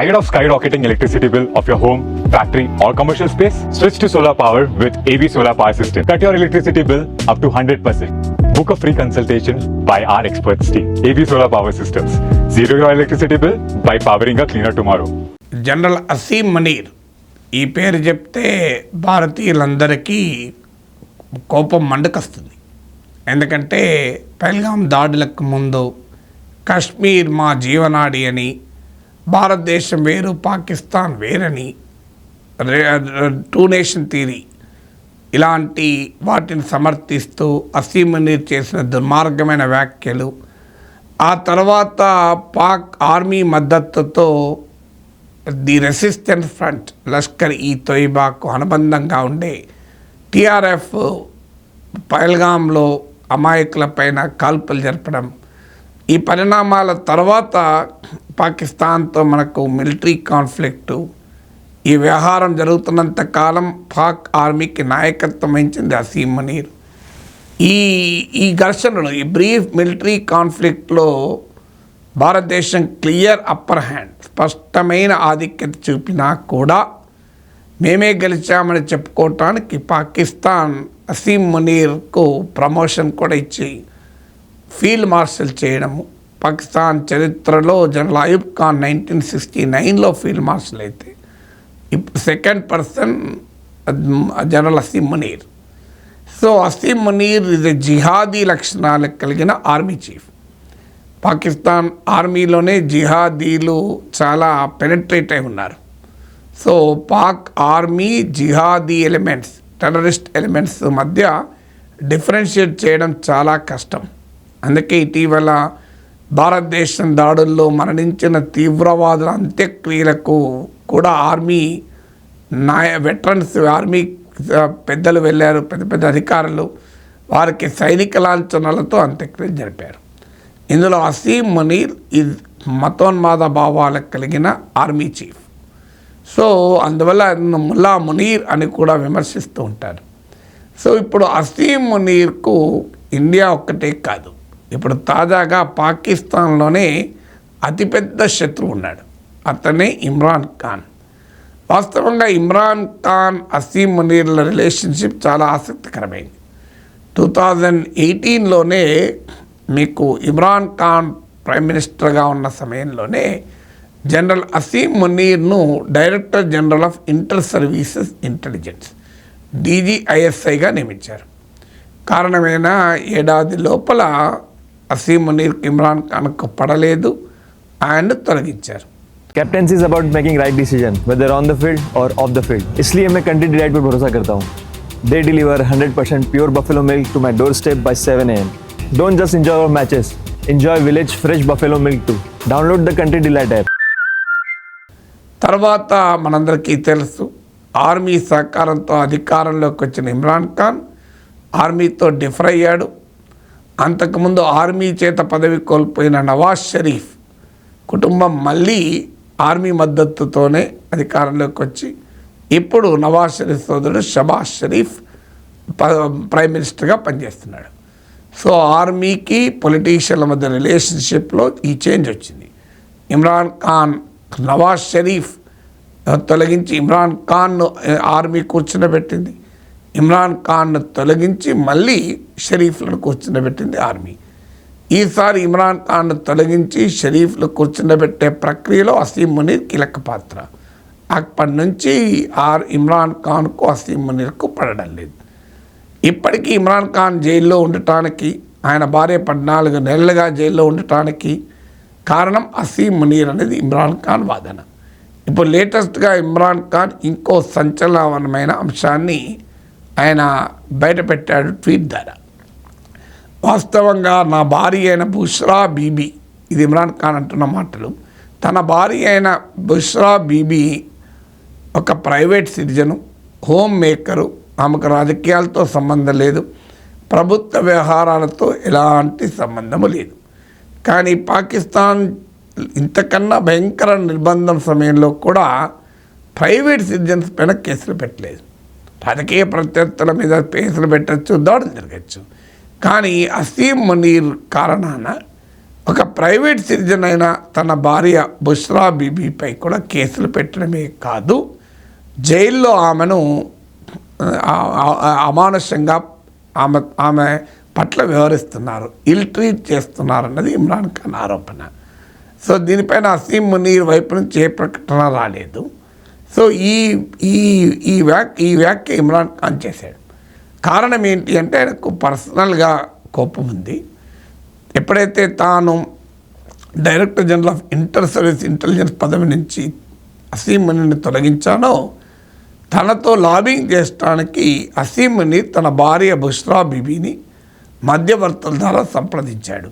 Tired of skyrocketing electricity bill of your home, factory, or commercial space? Switch to solar power with AB Solar Power System. Cut your electricity bill up to 100%. Book a free consultation by our experts team. AB Solar Power Systems. Zero your electricity bill by powering a cleaner tomorrow. General Asim Munir ఈ పేరు చెప్తే భారతీయులందరికీ కోపం మండుకొస్తుంది ఎందుకంటే పెల్గాం దాడులకు ముందు కాశ్మీర్ మా జీవనాడి అని భారతదేశం వేరు పాకిస్తాన్ వేరని టూ నేషన్ థీరీ ఇలాంటి వాటిని సమర్థిస్తూ అసీం చేసిన దుర్మార్గమైన వ్యాఖ్యలు ఆ తర్వాత పాక్ ఆర్మీ మద్దతుతో the resistance front Lashkar e తొయిబాకు అనుబంధంగా ఉండే టీఆర్ఎఫ్ పహల్గాంలో అమాయకులపైన కాల్పులు జరపడం ఈ పరిణామాల తర్వాత పాకిస్తాన్తో మనకు మిలిటరీ కాన్ఫ్లిక్టు ఈ వ్యవహారం జరుగుతున్నంత కాలం పాక్ ఆర్మీకి నాయకత్వం వహించింది అసీం మనీర్. ఈ ఈ ఘర్షణలు ఈ బ్రీఫ్ మిలిటరీ కాన్ఫ్లిక్ట్లో భారతదేశం క్లియర్ అప్పర్ హ్యాండ్ స్పష్టమైన ఆధిక్యత చూపినా కూడా మేమే గెలిచామని చెప్పుకోవటానికి పాకిస్తాన్ అసీం మునీర్కు ప్రమోషన్ కూడా ఇచ్చి ఫీల్డ్ మార్షల్ చేయడము. పాకిస్తాన్ చరిత్రలో general Ayub Khan nineteen sixty నైన్లో ఫీల్డ్ మార్షల్ అయితే. ఇప్పుడు second person general Asim Munir. So Asim Munir ఇది జిహాదీ లక్షణాలు కలిగిన ఆర్మీ చీఫ్. పాకిస్తాన్ ఆర్మీలోనే జిహాదీలు చాలా పెనట్రేట్ అయి ఉన్నారు. సో పాక్ ఆర్మీ జిహాదీ ఎలిమెంట్స్ టెర్రరిస్ట్ ఎలిమెంట్స్ మధ్య డిఫరెన్షియేట్ చేయడం చాలా కష్టం. అందుకే ఇటీవల భారతదేశం దాడుల్లో మరణించిన తీవ్రవాదుల అంత్యక్రియలకు కూడా ఆర్మీ నాయ వెటరన్స్ ఆర్మీ పెద్దలు వెళ్ళారు. పెద్ద పెద్ద అధికారులు వారికి సైనిక లాంఛనాలతో అంత్యక్రియలు జరిపారు. ఇందులో అసీం మునీర్ ఇది మతోన్మాద భావాలకు కలిగిన ఆర్మీ చీఫ్ సో అందువల్ల ముల్లా మునీర్ అని కూడా విమర్శిస్తూ ఉంటారు. సో ఇప్పుడు అసీం మునీర్కు ఇండియా ఒక్కటే కాదు. ఇప్పుడు తాజాగా పాకిస్తాన్లోనే అతిపెద్ద శత్రువు ఉన్నాడు. అతనే ఇమ్రాన్ ఖాన్. వాస్తవంగా ఇమ్రాన్ ఖాన్ అసీం మునీర్ల రిలేషన్షిప్ చాలా ఆసక్తికరమైంది. టూ థౌజండ్ ఎయిటీన్లోనే మీకు ఇమ్రాన్ ఖాన్ ప్రైమ్ మినిస్టర్గా ఉన్న సమయంలోనే general Asim మునీర్ను director general of inter services intelligence డీజీఐఎస్ఐగా నియమించారు. కారణమైన? ఏడాది లోపల అసీం మునీర్కి ఇమ్రాన్ ఖాన్కు పడలేదు ఆయన తొలగించారు captaincy is about making right decision whether on the field और ऑफ द फील्ड इसलिए मैं कंट्री डिलाइट पर भरोसा करता हूँ they deliver 100% pure buffalo milk to my doorstep by 7 M don't just enjoy our matches enjoy village fresh buffalo milk too download the country delight app తర్వాత మనందరికీ తెలుసు army సహకారంతో అధికారంలోకి వచ్చిన ఇమ్రాన్ ఖాన్ ఆర్మీతో డిఫర్ అయ్యాడు అంతకుముందు ఆర్మీ చేత పదవి కోల్పోయిన నవాజ్ షరీఫ్ కుటుంబం మళ్ళీ ఆర్మీ మద్దతుతోనే అధికారంలోకి వచ్చి ఇప్పుడు నవాజ్ షరీఫ్ సోదరుడు షబాజ్ షరీఫ్ ప- ప్రైమ్ మినిస్టర్గా పనిచేస్తున్నాడు. సో ఆర్మీకి పొలిటీషియన్ల మధ్య రిలేషన్షిప్లో ఈ చేంజ్ వచ్చింది. ఇమ్రాన్ ఖాన్ నవాజ్ షరీఫ్ తొలగించి ఇమ్రాన్ ఖాన్ను ఆర్మీ కూర్చుండబెట్టింది ఇమ్రాన్ ఖాన్ను తొలగించి మళ్ళీ షరీఫ్లను కూర్చుండబెట్టింది ఆర్మీ. ఈసారి ఇమ్రాన్ ఖాన్ను తొలగించి షరీఫ్లు కూర్చుండబెట్టే ప్రక్రియలో అసీం మునీర్ కీలక పాత్ర. అప్పటి నుంచి ఆర్ ఇమ్రాన్ ఖాన్కు అసీం మునీర్కు పడడం లేదు. ఇప్పటికీ ఇమ్రాన్ ఖాన్ జైల్లో ఉండటానికి ఆయన భార్య పద్నాలుగు నెలలుగా జైల్లో ఉండటానికి కారణం అసీం మునీర్ అనేది ఇమ్రాన్ ఖాన్ వాదన. ఇప్పుడు లేటెస్ట్గా ఇమ్రాన్ ఖాన్ ఇంకో సంచలనమైన అంశాన్ని ఆయన బయటపెట్టాడు ట్వీట్ ద్వారా. వాస్తవంగా నా భార్య అయిన బుష్రా బీబీ ఇది ఇమ్రాన్ ఖాన్ అంటున్న మాటలు తన భార్య అయిన బుష్రా బీబీ ఒక ప్రైవేట్ సిటిజను హోమ్ మేకరు ఆమెకు రాజకీయాలతో సంబంధం లేదు ప్రభుత్వ వ్యవహారాలతో ఎలాంటి సంబంధము లేదు. కానీ పాకిస్తాన్ ఇంతకన్నా భయంకర నిర్బంధం సమయంలో కూడా ప్రైవేట్ సిటిజన్స్ పైన కేసులు పెట్టలేదు. రాజకీయ ప్రత్యర్థుల మీద కేసులు పెట్టచ్చు దాడులు జరగచ్చు. కానీ అసీం మునీర్ కారణాన ఒక ప్రైవేట్ సిటిజన్ అయిన తన భార్య బుష్రా బీబీపై కూడా కేసులు పెట్టడమే కాదు జైల్లో ఆమెను అమానుషంగా ఆమె ఆమె పట్ల వ్యవహరిస్తున్నారు ఇల్ ట్రీట్ చేస్తున్నారు అన్నది ఇమ్రాన్ ఖాన్ ఆరోపణ. సో దీనిపైన అసీం మునీర్ వైపు నుంచి ఏ ప్రకటన రాలేదు. సో ఈ ఈ ఈ వ్యాక్ ఈ వ్యాఖ్య ఇమ్రాన్ ఖాన్ చేశాడు. కారణం ఏంటి అంటే ఆయనకు పర్సనల్గా కోపం ఉంది. ఎప్పుడైతే తాను director general of inter service intelligence పదవి నుంచి అసీమ్ మునిని తొలగించానో తనతో లాబింగ్ చేసడానికి అసీం తన భార్య బుష్రా బీబీని మధ్యవర్తుల ద్వారా సంప్రదించాడు.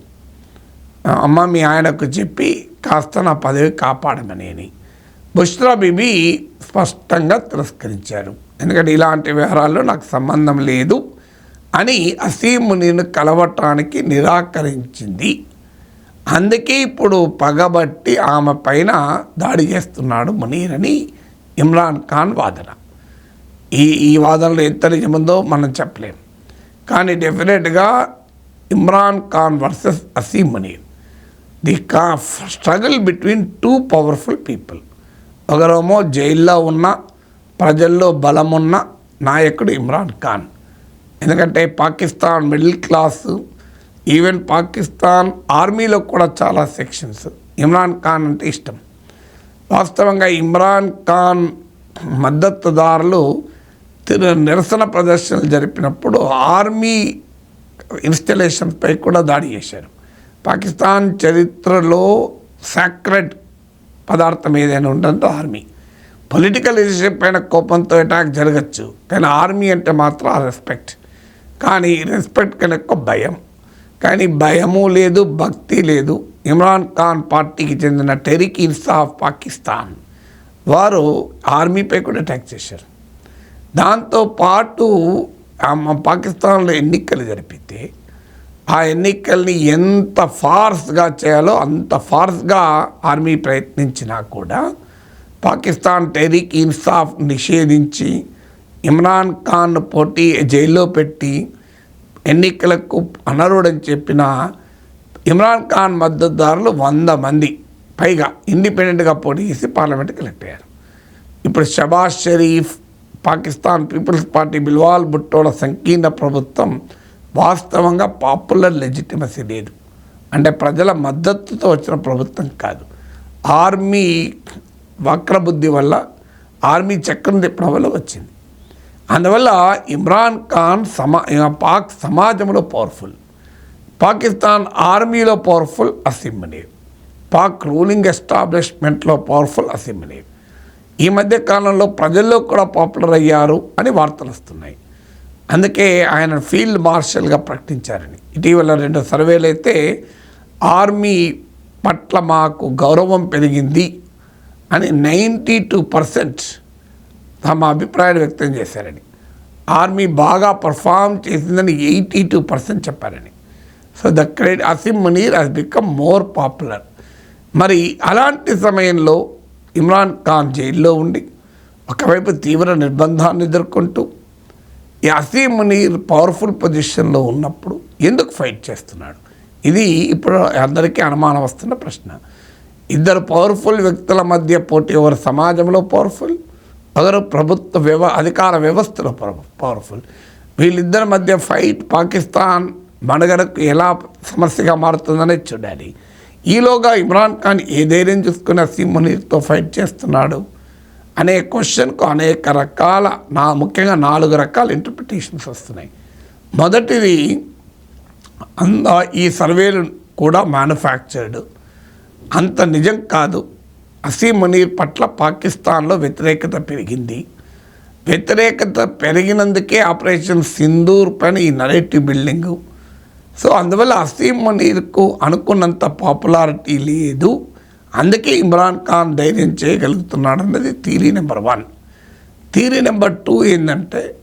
అమ్మ మీ ఆయనకు చెప్పి కాస్త నా పదవి కాపాడమనేని. బుష్రా బీబీ స్పష్టంగా తిరస్కరించారు. ఎందుకంటే ఇలాంటి వ్యవహారాల్లో నాకు సంబంధం లేదు అని అసీం మునిని కలవటానికి నిరాకరించింది. అందుకే ఇప్పుడు పగబట్టి ఆమె పైన దాడి చేస్తున్నాడు మునీర్ అని ఇమ్రాన్ ఖాన్ వాదన. ఈ ఈ వాదనలో ఎంత నిజముందో మనం చెప్పలేము కానీ డెఫినెట్గా ఇమ్రాన్ ఖాన్ వర్సెస్ అసీం మునీర్. ది కా struggle between two powerful people. ఒకరేమో జైల్లో ఉన్న ప్రజల్లో బలమున్న నాయకుడు ఇమ్రాన్ ఖాన్. ఎందుకంటే Pakistan middle class even Pakistan ఆర్మీలో కూడా చాలా సెక్షన్స్. ఇమ్రాన్ ఖాన్ అంటే ఇష్టం. వాస్తవంగా ఇమ్రాన్ ఖాన్ మద్దతుదారులు నిరసన ప్రదర్శనలు జరిపినప్పుడు ఆర్మీ ఇన్స్టలేషన్పై కూడా దాడి చేశారు. పాకిస్తాన్ చరిత్రలో సాక్రెడ్ పదార్థం ఏదైనా ఉంటుందో ఆర్మీ. పొలిటికల్ లీడర్షిప్ పైన కోపంతో అటాక్ జరగచ్చు. కానీ ఆర్మీ అంటే మాత్రం ఆ రెస్పెక్ట్ కానీ రెస్పెక్ట్ కన్నా ఎక్కువ భయం. కానీ భయము లేదు భక్తి లేదు. ఇమ్రాన్ ఖాన్ పార్టీకి చెందిన టెరిక్ ఇన్సాఫ్ పాకిస్తాన్. వారు ఆర్మీపై కూడా అటాక్ చేశారు. దాంతో పాటు పాకిస్తాన్లో ఎన్నికలు జరిపితే ఆ ఎన్నికల్ని ఎంత ఫార్స్గా చేయాలో అంత ఫార్స్గా ఆర్మీ ప్రయత్నించినా కూడా పాకిస్తాన్ టెరిక్ ఇన్సాఫ్ నిషేధించి ఇమ్రాన్ ఖాన్ పోటీ జైల్లో పెట్టి ఎన్నికలకు అనర్హుడని చెప్పిన ఇమ్రాన్ ఖాన్ మద్దతుదారులు వంద మంది. పైగా ఇండిపెండెంట్గా పోటీ చేసి పార్లమెంట్కి ఎలక్ట్ అయ్యారు. ఇప్పుడు షబాజ్ షరీఫ్ పాకిస్తాన్ పీపుల్స్ పార్టీ బిల్వాల్ భుట్టోల సంకీర్ణ ప్రభుత్వం వాస్తవంగా పాపులర్ లెజిటిమసీ లేదు. అంటే ప్రజల మద్దతుతో వచ్చిన ప్రభుత్వం కాదు. ఆర్మీ వక్రబుద్ధి వల్ల ఆర్మీ చక్రం తిప్పడం వల్ల వచ్చింది. అందువల్ల ఇమ్రాన్ ఖాన్ సమా పాక్ సమాజంలో పవర్ఫుల్ పాకిస్తాన్ ఆర్మీలో పవర్ఫుల్ అసీం పాక్ రూలింగ్ ఎస్టాబ్లిష్మెంట్లో పవర్ఫుల్ అసీం ఈ మధ్య కాలంలో ప్రజల్లో కూడా పాపులర్ అయ్యారు అని వార్తలు వస్తున్నాయి. అందుకే ఆయన ఫీల్డ్ మార్షల్గా ప్రకటించారని. ఇటీవల రెండు సర్వేలు అయితే ఆర్మీ పట్ల మాకు గౌరవం పెరిగింది అని నైంటీ టూ పర్సెంట్ తమ అభిప్రాయాలు వ్యక్తం చేశారని. ఆర్మీ బాగా పర్ఫామ్ చేసిందని ఎయిటీ టూ పర్సెంట్ చెప్పారని. So the cred Asim Munir has become more popular. మరి అలాంటి సమయంలో ఇమ్రాన్ ఖాన్ జైల్లో ఉండి ఒకవైపు తీవ్ర నిర్బంధాన్ని ఎదుర్కొంటూ ఈ మునీర్ పవర్ఫుల్ పొజిషన్లో ఉన్నప్పుడు ఎందుకు ఫైట్ చేస్తున్నాడు? ఇది ఇప్పుడు అందరికీ అనుమానం వస్తున్న ప్రశ్న. ఇద్దరు పవర్ఫుల్ వ్యక్తుల మధ్య పోటీ ఎవరు సమాజంలో పవర్ఫుల్? ఒకరు ప్రభుత్వ వ్యవ అధికార వ్యవస్థలో పవర్ఫుల్? వీళ్ళిద్దరి మధ్య ఫైట్ పాకిస్తాన్ మనుగడకు ఎలా సమస్యగా మారుతుందనేది చూడాలి ఈలోగా ఇమ్రాన్ ఖాన్ ఏ ధైర్యం చూసుకుని అసీం మునీర్తో ఫైట్ చేస్తున్నాడు? అనే క్వశ్చన్కు అనేక రకాల నా ముఖ్యంగా నాలుగు రకాల ఇంటర్ప్రిటేషన్స్ వస్తున్నాయి. మొదటిది అంద ఈ సర్వేలు కూడా మ్యానుఫ్యాక్చర్డ్ అంత నిజం కాదు. అసీం మనీర్ పట్ల పాకిస్తాన్లో వ్యతిరేకత పెరిగింది. వ్యతిరేకత పెరిగినందుకే ఆపరేషన్ సింధూర్ పైన ఈ నరేటివ్ బిల్డింగు సో అందువల్ల అసీం మనీర్కు అనుకున్నంత పాపులారిటీ లేదు. అందుకే ఇమ్రాన్ ఖాన్ ధైర్యం చేయగలుగుతున్నాడు అన్నది theory number one. Theory number two ఏంటంటే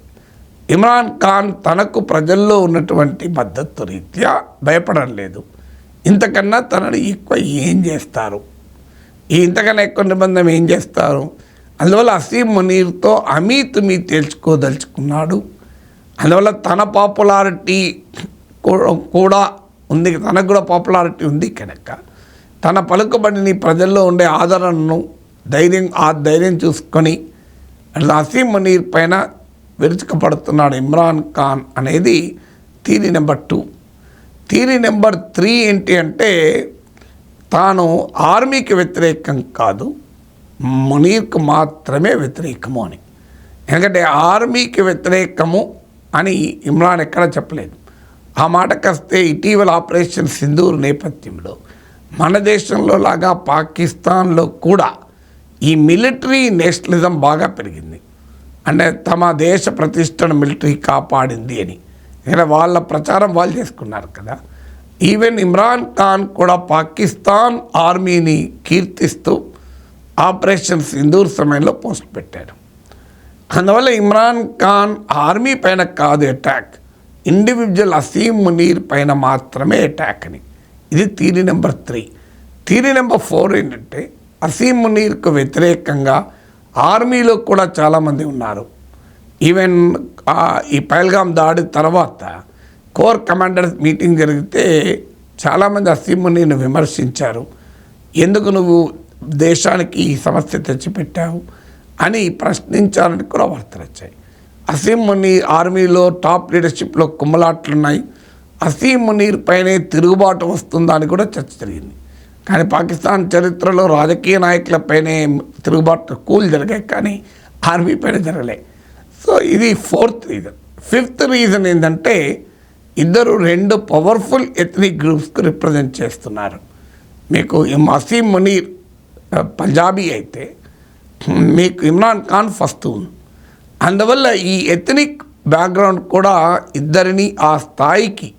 ఇమ్రాన్ ఖాన్ తనకు ప్రజల్లో ఉన్నటువంటి మద్దతు రీత్యా భయపడడం లేదు. ఇంతకన్నా తనని ఎక్కువ ఏం చేస్తారు? ఈ ఇంతకన్నా ఎక్కువ నిబంధన ఏం చేస్తారు? అందువల్ల అసీం మునీర్తో అమీత్ మీ తేల్చుకోదలుచుకున్నాడు. అందువల్ల తన పాపులారిటీ కూడా ఉంది తనకు కూడా పాపులారిటీ ఉంది కనుక. తన పలుకుబడిని ప్రజల్లో ఉండే ఆదరణను ధైర్యం ఆ ధైర్యం చూసుకొని నసీం మునీర్ పైన విరుచుకపడుతున్నాడు ఇమ్రాన్ ఖాన్ అనేది theory number two. Theory number three ఏంటి అంటే తాను ఆర్మీకి వ్యతిరేకం కాదు మునీర్కు మాత్రమే వ్యతిరేకము అని. ఎందుకంటే ఆర్మీకి వ్యతిరేకము అని ఇమ్రాన్ ఎక్కడ చెప్పలేదు. ఆ మాటకొస్తే ఇటీవల ఆపరేషన్ సింధూర్ నేపథ్యంలో మన దేశంలో లాగా పాకిస్తాన్లో కూడా ఈ మిలిటరీ నేషనలిజం బాగా పెరిగింది. అంటే తమ దేశ ప్రతిష్టను మిలిటరీ కాపాడింది అని. ఇక్కడ వాళ్ళ ప్రచారం వాళ్ళు చేసుకున్నారు కదా. ఈవెన్ ఇమ్రాన్ ఖాన్ కూడా పాకిస్తాన్ ఆర్మీని కీర్తిస్తూ ఆపరేషన్ సింధూర్ సమయంలో పోస్ట్ పెట్టాడు అందువల్ల ఇమ్రాన్ ఖాన్ ఆర్మీ పైన కాదు అటాక్. ఇండివిజువల్ అసీం మునీర్ పైన మాత్రమే అటాక్ అని. ఇది theory number three. Theory number four ఏంటంటే అసీం మునీర్కు వ్యతిరేకంగా ఆర్మీలో కూడా చాలామంది ఉన్నారు. ఈవెన్ ఈ పైల్గామ్ దాడి తర్వాత కోర్ కమాండర్స్ మీటింగ్ జరిగితే చాలామంది అసీం మునీర్ను విమర్శించారు. ఎందుకు నువ్వు దేశానికి ఈ సమస్య తెచ్చిపెట్టావు అని ప్రశ్నించాలని కూడా వార్తలు వచ్చాయి. అసీం మునీర్ ఆర్మీలో టాప్ లీడర్షిప్లో కుమ్మలాట్లున్నాయి. అసీం మునీర్ పైనే తిరుగుబాటు వస్తుందా అని కూడా చర్చ జరిగింది. కానీ పాకిస్తాన్ చరిత్రలో రాజకీయ నాయకులపైనే తిరుగుబాటు కూల్ జరిగాయి కానీ ఆర్మీ పైన జరగలే. సో ఇది ఫోర్త్ రీజన్. ఫిఫ్త్ రీజన్ ఏంటంటే ఇద్దరు రెండు పవర్ఫుల్ ఎథనిక్ గ్రూప్స్కి రిప్రజెంట్ చేస్తున్నారు. మీకు అసీం మునీర్ పంజాబీ అయితే మీకు ఇమ్రాన్ ఖాన్ ఫస్తూన్ అందువల్ల ఈ ఎథనిక్ బ్యాక్గ్రౌండ్ కూడా ఇద్దరిని ఆ స్థాయికి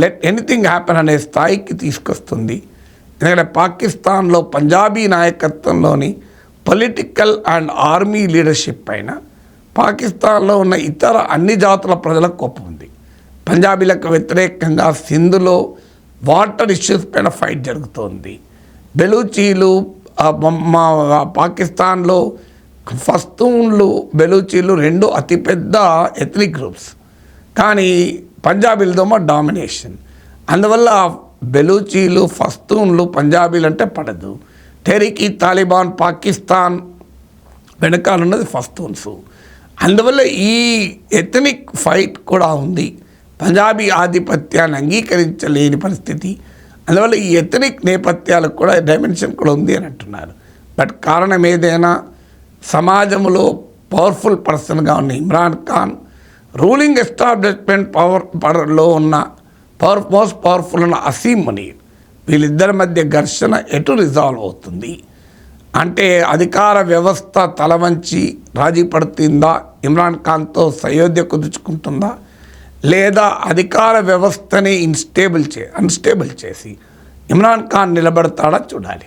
లెట్ ఎనీథింగ్ హ్యాపెన్ అనే స్థాయికి తీసుకొస్తుంది. ఎందుకంటే పాకిస్తాన్లో పంజాబీ నాయకత్వంలోని పొలిటికల్ అండ్ ఆర్మీ లీడర్షిప్ పైన పాకిస్తాన్లో ఉన్న ఇతర అన్ని జాతుల ప్రజలకు కోపం ఉంది. పంజాబీలకు వ్యతిరేకంగా సింధులో వాటర్ ఇష్యూస్ పైన ఫైట్ జరుగుతోంది. బెలూచీలు మా పాకిస్తాన్లో ఫస్తూన్లు బెలూచీలు రెండు అతిపెద్ద ఎథనిక్ గ్రూప్స్ కానీ పంజాబీలతోమో డామినేషన్. అందువల్ల బెలూచీలు ఫస్తూన్లు పంజాబీలు అంటే పడదు. టెరికీ తాలిబాన్ పాకిస్తాన్ వెనకాల ఉన్నది ఫస్తూన్స్. అందువల్ల ఈ ఎథనిక్ ఫైట్ కూడా ఉంది. పంజాబీ ఆధిపత్యాన్ని అంగీకరించలేని పరిస్థితి. అందువల్ల ఈ ఎథనిక్ నేపథ్యాలకు కూడా డైమెన్షన్ కూడా ఉంది అని అంటున్నారు. బట్ కారణం ఏదైనా సమాజంలో పవర్ఫుల్ పర్సన్గా ఉన్న Imran Khan ruling establishment power పవర్లో ఉన్న పవర్ మోస్ట్ పవర్ఫుల్ ఉన్న అసీం మునీర్ వీళ్ళిద్దరి మధ్య ఘర్షణ ఎటు రిజాల్వ్ అవుతుంది? అంటే అధికార వ్యవస్థ తలవంచి రాజీ పడుతుందా? ఇమ్రాన్ ఖాన్తో సయోధ్య కుదుర్చుకుంటుందా? లేదా అధికార వ్యవస్థని ఇన్స్టేబుల్ చే అన్స్టేబుల్ చేసి ఇమ్రాన్ ఖాన్ నిలబడతాడా చూడాలి.